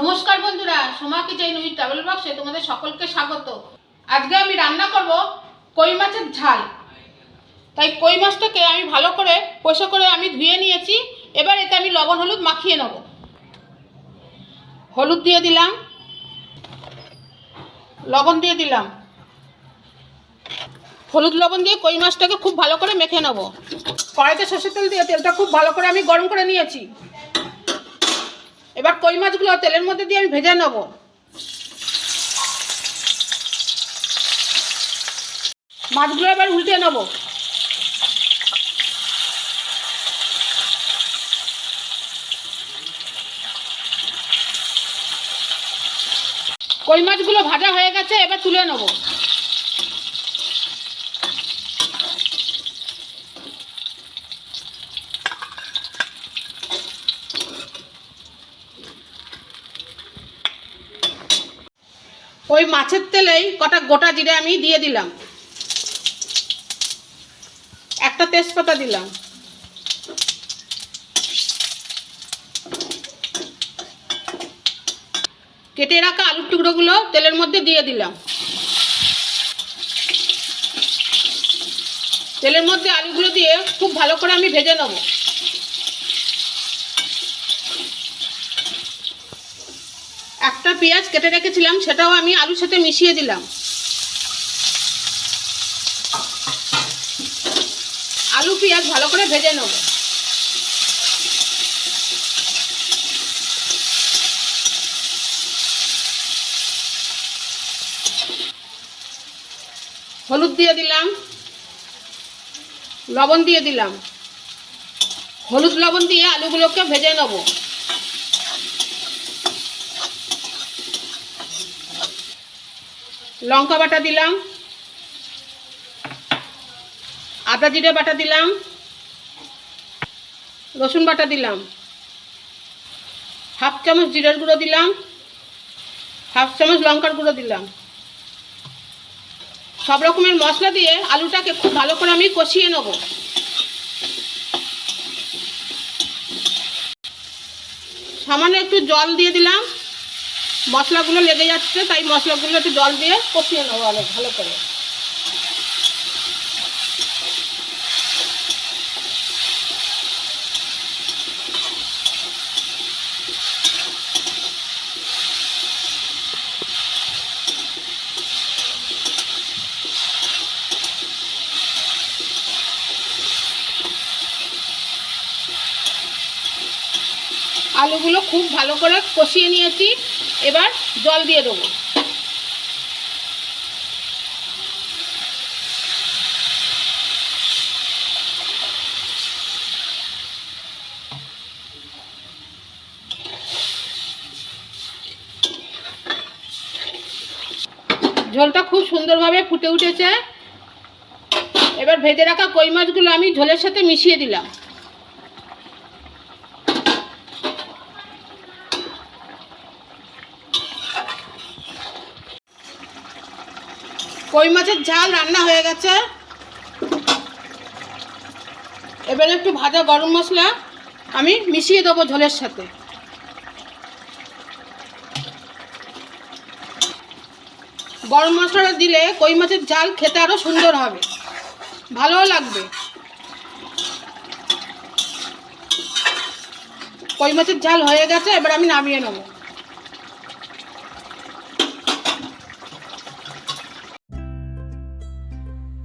নমস্কার বন্ধুরা, Soma kitchen with travel বক্সে তোমাদের সকলকে স্বাগত। আজকে আমি রান্না করব কই মাছের ঝাল। তাই কই মাছটাকে আমি ভালো করে পয়সা করে আমি ধুয়ে নিয়েছি, এবার এতে আমি লবণ, হলুদ মাখিয়ে নেব। হলুদ দিয়ে দিলাম, লবণ দিয়ে দিলাম। হলুদ লবণ দিয়ে কই মাছটাকে খুব ভালো করে মেখে নেব। কড়াইতে সর্ষের তেল দিয়ে, তেলটা খুব ভালো করে আমি গরম করে নিয়েছি। এবার কই মাছগুলো তেলের মধ্যে দিয়ে আমি ভেজে নেব। মাছগুলো এবার উল্টে নেব। কই মাছগুলো ভাজা হয়ে গেছে, এবার তুলে নেব। ওই মাছের তেলেই কটা গোটা জিরে আমি দিয়ে দিলাম। একটা তেজপাতা দিলাম। কেটে রাখা আলুর টুকরোগুলো তেলের মধ্যে দিয়ে দিলাম। তেলের মধ্যে আলুগুলো দিয়ে খুব ভালো করে আমি ভেজে নেব। একটা পেঁয়াজ কেটে রেখেছিলাম, সেটাও আমি আলুর সাথে মিশিয়ে দিলাম। আলু পেঁয়াজ ভালো করে ভেজে নেব। হলুদ দিয়ে দিলাম, লবণ দিয়ে দিলাম। হলুদ লবণ দিয়ে আলুগুলোকে ভেজে নেব। লঙ্কা বাটা দিলাম। আদা জিরে বাটা দিলাম। রসুন বাটা দিলাম। হাফ চামচ জিরের গুঁড়ো দিলাম। হাফ চামচ লঙ্কার গুঁড়ো দিলাম। সব রকমের মশলা দিয়ে আলুটাকে খুব ভালো করে আমি কষিয়ে নেব। সামান্য একটু জল দিয়ে দিলাম। মশলাগুলো লেগে যাচ্ছে, তাই মশলাগুলো একটু জল দিয়ে কষিয়ে নেব অনেক ভালো করে। আলুগুলো খুব ভালো করে কষিয়ে নিয়েছি। এবার জল দিয়ে দেবো। ঝোলটা খুব সুন্দরভাবে ফুটে উঠেছে। এবার ভেজে রাখা কই মাছগুলো আমি ঝোলের সাথে মিশিয়ে দিলাম। কই মাছের ঝাল রান্না হয়ে গেছে। এবারে একটু ভাজা গরম মশলা আমি মিশিয়ে দেবো ঝোলের সাথে। গরম মশলাটা দিলে কই মাছের ঝাল খেতে আরও সুন্দর হবে। ভালোও লাগবে। কই মাছের ঝাল হয়ে গেছে, এবার আমি নামিয়ে নেব।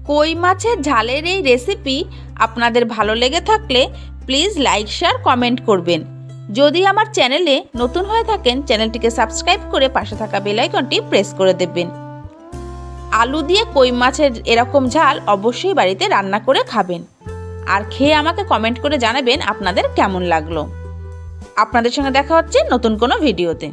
কই মাছের ঝালের এই রেসিপি আপনাদের ভালো লেগে থাকলে প্লিজ লাইক শেয়ার কমেন্ট করবেন। যদি আমার চ্যানেলে নতুন হয়ে থাকেন চ্যানেলটিকে সাবস্ক্রাইব করে পাশে থাকা বেল আইকনটি প্রেস করে দেবেন। আলু দিয়ে কই মাছের এরকম ঝাল অবশ্যই বাড়িতে রান্না করে খাবেন। আর খেয়ে আমাকে কমেন্ট করে জানাবেন আপনাদের কেমন লাগল। আপনাদের সঙ্গে দেখা হচ্ছে নতুন কোনো ভিডিওতে